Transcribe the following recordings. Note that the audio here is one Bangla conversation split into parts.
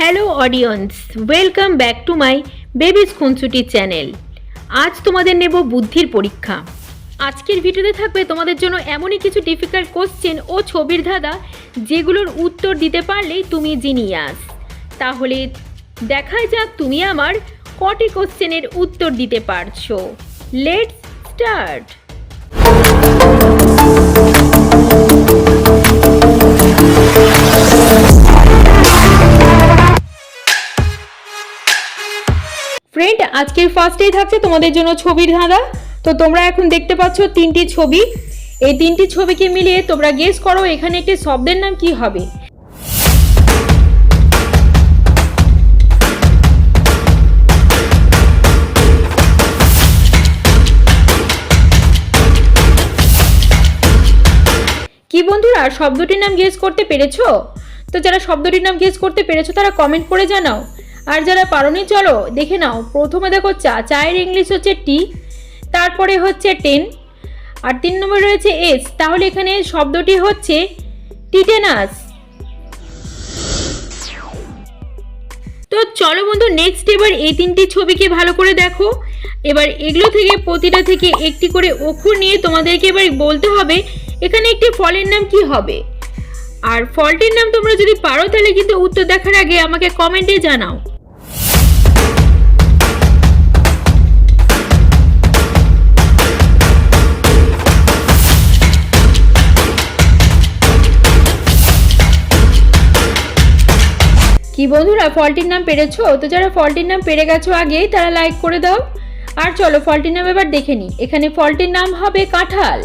Hello audience welcome back to my baby's খুনসুটি চ্যানেল আজ তোমাদের নেব বুদ্ধির পরীক্ষা। আজকের ভিডিওতে থাকবে তোমাদের জন্য এমনই কিছু ডিফিকাল্ট কোশ্চেন ও ছবির ধাঁধা যেগুলোর উত্তর দিতে পারলেই তুমি জিনিয়াস তাহলে দেখাই যাক তুমি আমার কটি কোশ্চেনের উত্তর দিতে পারছ। লেটস স্টার্ট আজকের ফার্স্টেই থাকছে তোমাদের জন্য ছবির ধাঁধা। তো তোমরা এখন দেখতে পাচ্ছ তিনটি ছবি। এই তিনটি ছবিকে মিলিয়ে তোমরা গেস করো এখানে একটি শব্দের নাম কি হবে। কি বন্ধুরা, শব্দটির নাম গেস করতে পেরেছ? তো যারা শব্দটির নাম গেস করতে পেরেছ, তারা কমেন্ট করে জানাও। আর যারা পারোনি, চলো দেখে নাও। প্রথমে দেখো চা, চায়ের ইংলিশ হচ্ছে টি, তারপরে হচ্ছে টেন, আর তিন নম্বর রয়েছে এস। তাহলে এখানে শব্দটি হচ্ছে টিটেনাস। তো চলো বন্ধু নেক্সট এবার এই তিনটি ছবিকে ভালো করে দেখো। এবার এগুলো থেকে, প্রতিটা থেকে একটি করে অক্ষর নিয়ে তোমাদেরকে এবার বলতে হবে, এখানে একটি ফলের নাম কি হবে? আর ফলটির নাম তোমরা যদি পারো, তাহলে কিন্তু উত্তর দেখার আগে আমাকে কমেন্টে জানাও। কি বন্ধুরা ফলটির নাম পেরেছ? তো যারা ফলটির নাম পেরে গেছো আগেই, তারা লাইক করে দাও। আর চলো ফলটির নাম এবার দেখে নিই এখানে ফলটির নাম হবে কাঁঠাল।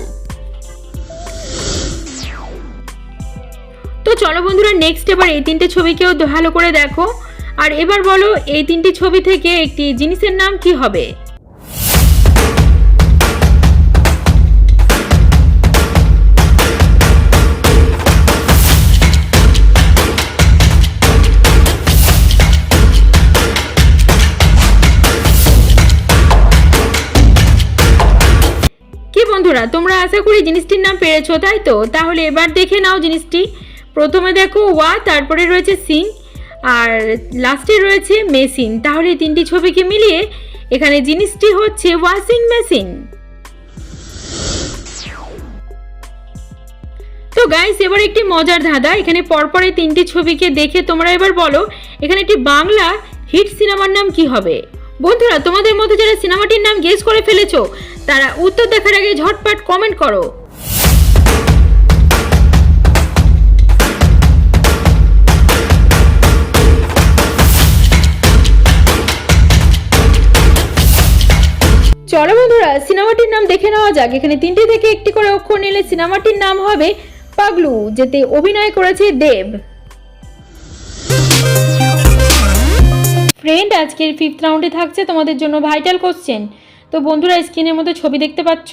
তো চলো বন্ধুরা নেক্সট এবার এই তিনটে ছবিকেও ভালো করে দেখো। আর এবার বলো, এই তিনটি ছবি থেকে একটি জিনিসের নাম কি হবে? বন্ধুরা, তোমরা আশা করি জিনিসটির নাম পেরেছ, তাই তো? তাহলে এবার দেখে নাও জিনিসটি। প্রথমে দেখো ওয়া, তারপরে রয়েছে সিং আর লাস্টে রয়েছে মেশিন। তাহলে তিনটি ছবিকে মিলিয়ে এখানে জিনিসটি হচ্ছে ওয়াশিং মেশিন। তো গাইস এবার একটি মজার ধাঁধা। এখানে পরপরে তিনটি ছবিকে দেখে তোমরা এবার বলো, এখানে একটি বাংলা হিট সিনেমার নাম কি হবে? বন্ধুরা, তোমাদের মধ্যে যারা সিনেমাটির নাম গেস করে ফেলেছো তারা উত্তর দেখার আগে ঝটপট কমেন্ট করো। চলো বন্ধুরা, সিনেমাটির নাম দেখে নেওয়া যাক। এখানে তিনটি থেকে একটি করে অক্ষর নিলে সিনেমাটির নাম হবে পাগলু, যেতে অভিনয় করেছে দেব। ফ্রেন্ড আজকের ফিফথ রাউন্ডে থাকছে তোমাদের জন্য ভাইটাল কোশ্চেন তো বন্ধুরা, স্ক্রিনের মধ্যে ছবি দেখতে পাচ্ছ?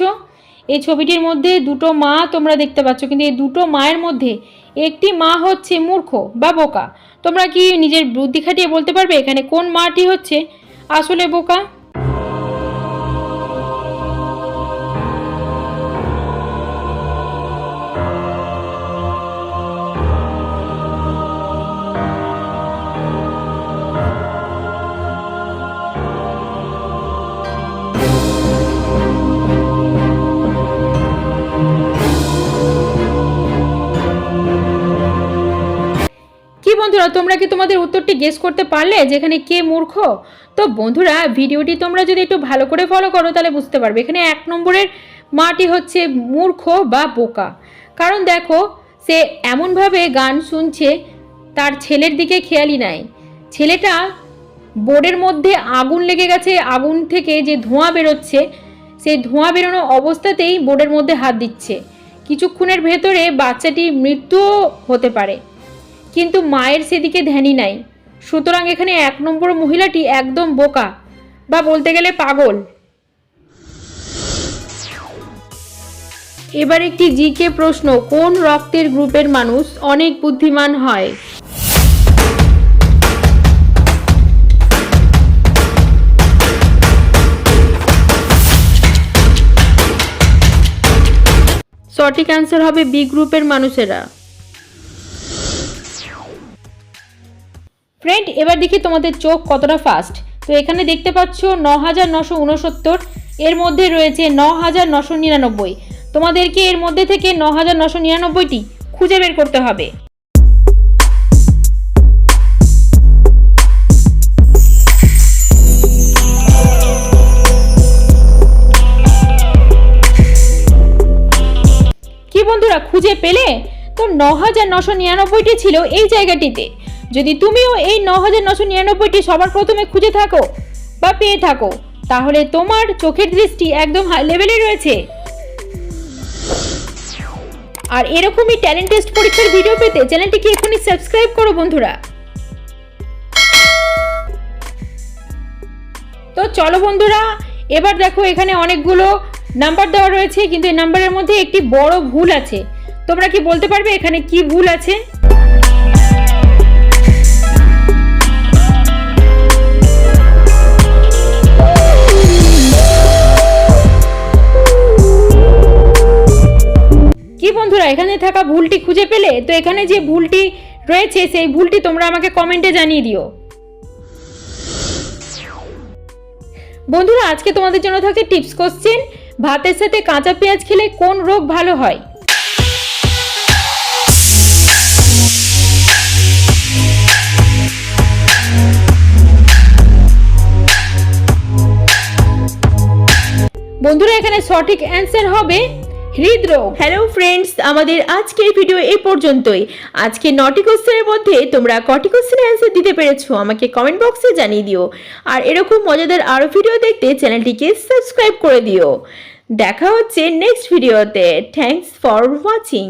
এই ছবিটির মধ্যে দুটো মা তোমরা দেখতে পাচ্ছ, কিন্তু এই দুটো মায়ের মধ্যে একটি মা হচ্ছে মূর্খ বা বোকা। তোমরা কি নিজের বুদ্ধি খাটিয়ে বলতে পারবে এখানে কোন মাটি হচ্ছে? আসলে বোকা। বন্ধুরা, তোমরা কি তোমাদের উত্তরটি গেস করতে পারলে যেখানে কে মূর্খ? তো বন্ধুরা, ভিডিওটি তোমরা যদি একটু ভালো করে ফলো করো, তাহলে বুঝতে পারবে। এখানে এক নম্বরের মাটি হচ্ছে মূর্খ বা বোকা। কারণ দেখো, সে এমনভাবে গান শুনছে, তার ছেলের দিকে খেয়ালই নাই। ছেলেটা বোর্ডের মধ্যে আগুন লেগে গেছে, আগুন থেকে যে ধোঁয়া বেরোচ্ছে, সেই ধোঁয়া বেরোনো অবস্থাতেই বোর্ডের মধ্যে হাত দিচ্ছে। কিছুক্ষণের ভেতরে বাচ্চাটি মৃত্যুও হতে পারে। কিন্তু মায়ের সেদিকে ধ্যানই নাই। সুতরাং এখানে এক নম্বর মহিলাটি একদম বোকা বা বলতে গেলে পাগল। এবার একটি জিকে প্রশ্ন, কোন রক্তের গ্রুপের মানুষ অনেক বুদ্ধিমান হয়? সঠিক অ্যান্সার হবে বি গ্রুপের মানুষেরা। ফ্রেন্ড এবার দেখি তোমাদের চোখ কতটা ফাস্ট তো এখানে দেখতে পাচ্ছ ন হাজার নশো উনসত্তর, এর মধ্যে রয়েছে ন হাজার নশো নিরানব্বই। তোমাদেরকে এর মধ্যে থেকে ন হাজার নশো নিরানব্বইটি খুঁজে বের করতে হবে। কি বন্ধুরা, খুঁজে পেলে? তো ন হাজার নশো নিরানব্বইটি ছিল এই জায়গাটিতে। যদি তুমিও এই ন হাজার নশো নিরানব্বইটি সবার প্রথমে খুঁজে থাকো বা পেয়ে থাকো, তাহলে তোমার চোখের দৃষ্টি একদম হাই লেভেলে রয়েছে। আর এরকমই ট্যালেন্ট টেস্ট পরীক্ষার ভিডিও পেতে চ্যানেলটিকে এখনই সাবস্ক্রাইব করো বন্ধুরা। তো চলো বন্ধুরা, এবার দেখো এখানে অনেকগুলো নাম্বার দেওয়া রয়েছে, কিন্তু এই নাম্বারের মধ্যে একটি বড় ভুল আছে। তোমরা কি বলতে পারবে এখানে কি ভুল আছে? এখানে থাকা ভুলটি খুঁজে পেলে তো এখানে যে ভুলটি রয়েছে, সেই ভুলটি তোমরা আমাকে কমেন্টে জানিয়ে দিও। বন্ধুরা, আজকে তোমাদের জন্য থাকছে টিপস কোশ্চেন। ভাতের সাথে কাঁচা পেঁয়াজ খেলে কোন রোগ ভালো হয়? বন্ধুরা, এখানে সঠিক অ্যান্সার হবে হৃদরোগ। হ্যালো ফ্রেন্ডস আমাদের আজকের ভিডিও এই পর্যন্তই। আজকে নটি কোশ্চেনের মধ্যে তোমরা কটি কোশ্চেনের অ্যান্সার দিতে পেরেছ, আমাকে কমেন্ট বক্সে জানিয়ে দিও। আর এরকম মজাদার আরও ভিডিও দেখতে চ্যানেলটিকে সাবস্ক্রাইব করে দিও। দেখা হচ্ছে নেক্সট ভিডিওতে থ্যাংকস ফর ওয়াচিং